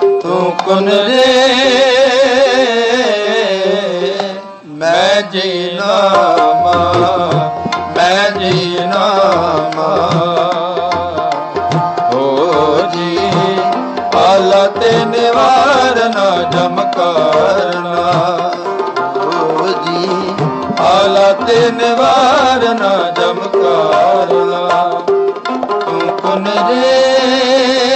ਤੂੰ ਕੁਨ ਰੇ ਮੈਂ ਜੀਨਾ ਮਾ ਮੈਂ ਜੀਨਾ ਮਾ ਹੋ ਜੀ ਹਾਲਤ ਨਿਵਾਰਨਾ ਜਮ ਕਰਨਾ। ਹੋ ਜੀ ਹਾਲਤ ਨਿਵਾਰਨਾ ਜਮ ਕਰਨਾ। ਤੂੰ ਕੁਨ ਰੇ